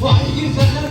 Why you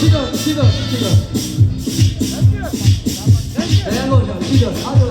Şidor, Şidor, Şidor. Değerli hocam, Şidor. Hadi